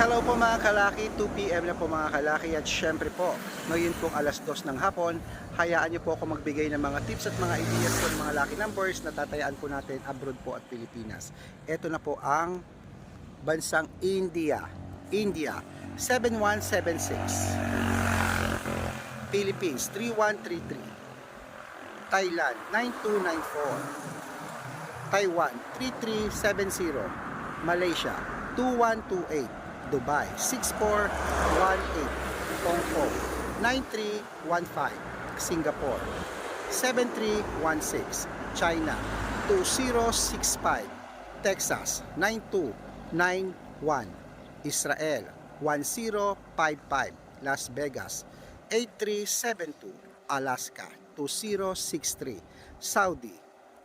hello po mga kalaki, 2pm na po mga kalaki at syempre po, ngayon pong alas 2 ng hapon, hayaan niyo po ako magbigay ng mga tips at mga ideas po ng mga lucky numbers na tatayaan po natin abroad po at Pilipinas. Ito na po ang bansang India. India, 7176. Philippines, 3133. Thailand, 9294. Taiwan 3370 Malaysia 2128 Dubai 6418 Hong Kong 9315 Singapore 7316 China 2065 Texas 9291 Israel 1055 Las Vegas 8372 Alaska 2063 Saudi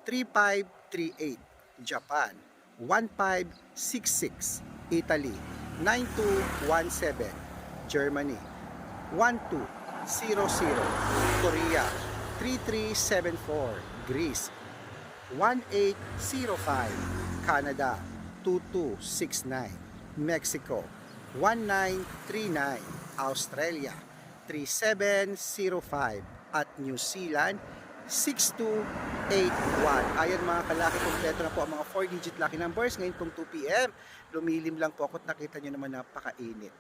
3538 Japan 1566 Italy 9217 Germany. 1200 Korea. 3374 Greece. 1805 Canada. 2269 Mexico. 1939 Australia. 3705 at New Zealand 6281. Ayan mga kalaki, kompleto na po ang mga 4-digit lucky numbers. Ngayon pong 2pm, lumilim lang po ako at nakita nyo naman napakainit.